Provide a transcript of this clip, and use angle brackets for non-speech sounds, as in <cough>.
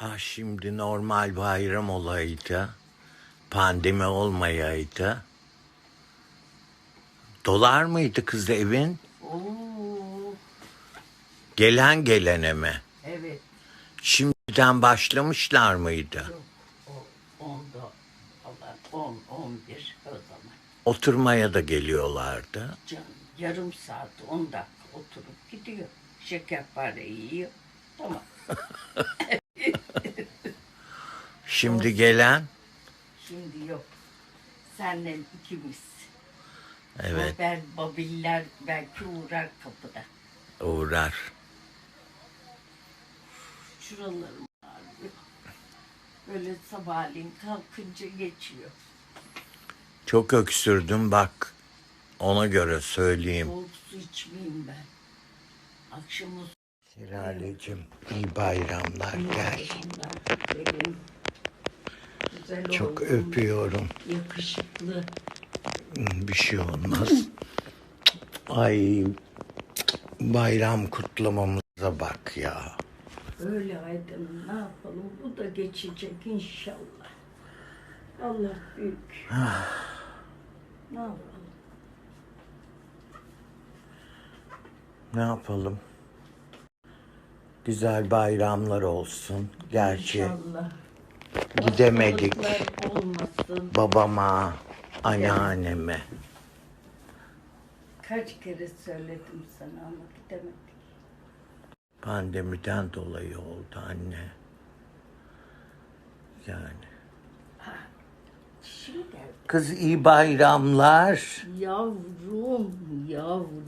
Ah şimdi normal bayram olaydı. Pandemi olmayaydı. Dolar mıydı kız evin? Oo, Gelen gelene mi? evet. Şimdiden başlamışlar mıydı? Yok, o onda Allah 10 11 o zaman. Oturmaya da geliyorlardı. Canım yarım saat 10 dakika oturup gidiyor. Şekerpare yiyor. Tamam. <laughs> Şimdi gelen Şimdi yok. Senle ikimiz. evet ben babiller belki uğrar kapıda. uğrar. Şuralarım ağrıyor. Böyle sabahleyin kalkınca geçiyor. Çok öksürdüm bak. Ona göre söyleyeyim. Soğuk su içmeyeyim ben. Akşamı Şelalecim iyi bayramlar gel. Benim güzel Çok öpüyorum. Yakışıklı. Bir şey olmaz. Ay bayram kutlamamıza bak ya. Öyle Aydın ne yapalım bu da geçecek inşallah. Allah büyük. ne yapalım? Ne yapalım? Güzel bayramlar olsun. Gerçi İnşallah. Gidemedik olmasın. babama, anneanneme. Kaç kere söyledim sana ama gidemedik. Pandemiden dolayı oldu anne. Yani. Şimdi Kız iyi bayramlar. yavrum, yavrum.